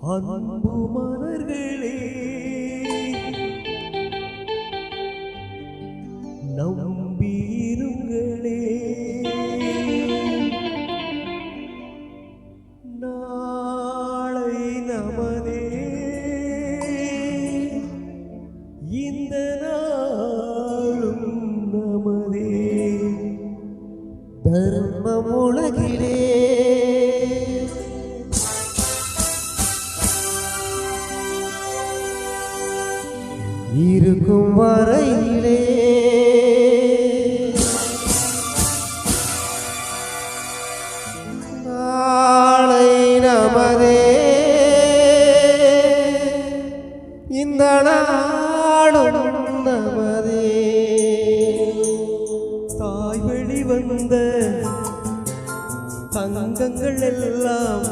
அன்பு மலர்களே நம் வரையிலே. நாளை நமதே. இந்த நாடும் நமதே. தாய் வழி வந்த தங்கங்கள் எல்லாம்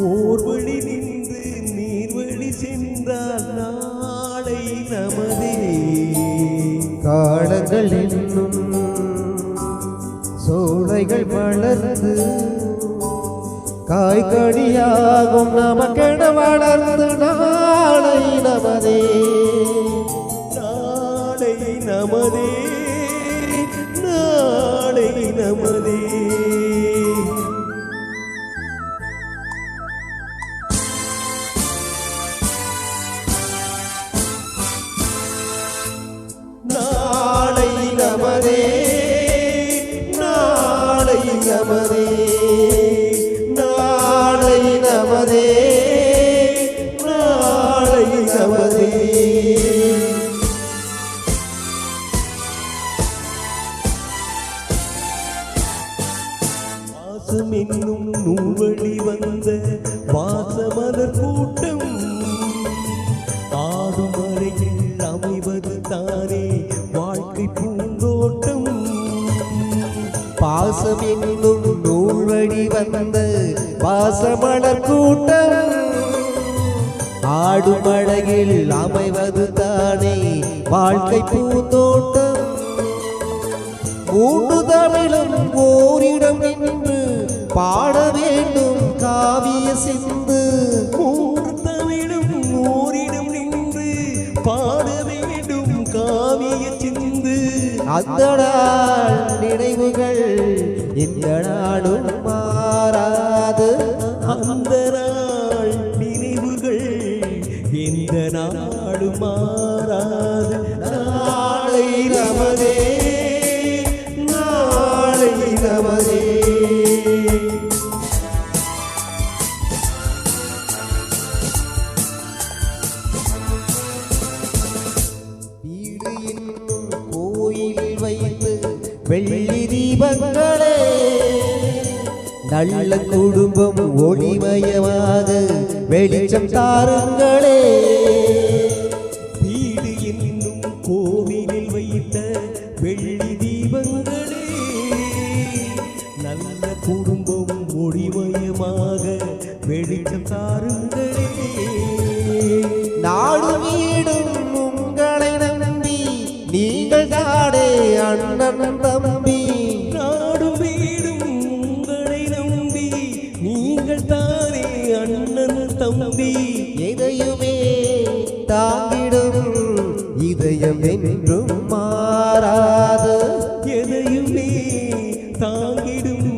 ஓர் வழி நின்று நீர் வழி சென்றால் நான் மாலை நமதே. காலங்கள் என்னும் சோலைகள் வளர்ந்து காய்கடியாகும் நமக்கென வளர்ந்து நாளை நமதே. நாளை நமதே நாளை நமதே. நமதே நாளை நமதே நாளை நமதே. மாசம் என்னும் நூவழி வந்த வாசமலர் பாசம் என்னும் நூல் வழி வந்த பாசமலர் கூட்டம். ஆடும் அழகில் அமைவது தானே வாழ்க்கை பூந்தோட்டம். மூன்று தமிழும் ஓரிடம் நின்று பாட வேண்டும் காவிய சிந்து. மூன்று அந்த நாள் நினைவுகள் இந்த நாளும் மாறாது. அந்த நாள் நினைவுகள் இந்த நாளும் மாறாது. வெள்ளி தீபங்களே. நல்ல குடும்பம் ஒளிமயமாக வெளிச்சம் தாருங்களே. வீடு என்னும் கோவிலில் வைத்த வெள்ளி தீபங்களே. நல்ல குடும்பம் ஒளிமயமாக வெளிச்சம் தாருங்களே. நாடு வீடும் உங்களை நம்பி நீங்கள் தாடே அண்ணன் தினம் என்றும் மாறாத. எதையுமே தாங்கிடும்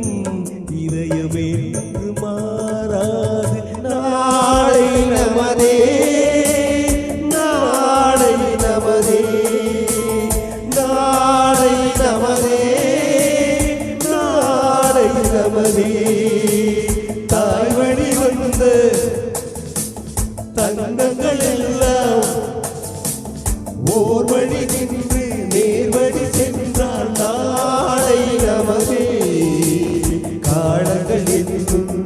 இதயமே என்று மாறாது. நாளை நமதே நாளை நமதே நாளை நமதே நாளை நமதே. நின்று நேர்வடி சென்றால் நாளை நமதே காலங்கள் என்றும்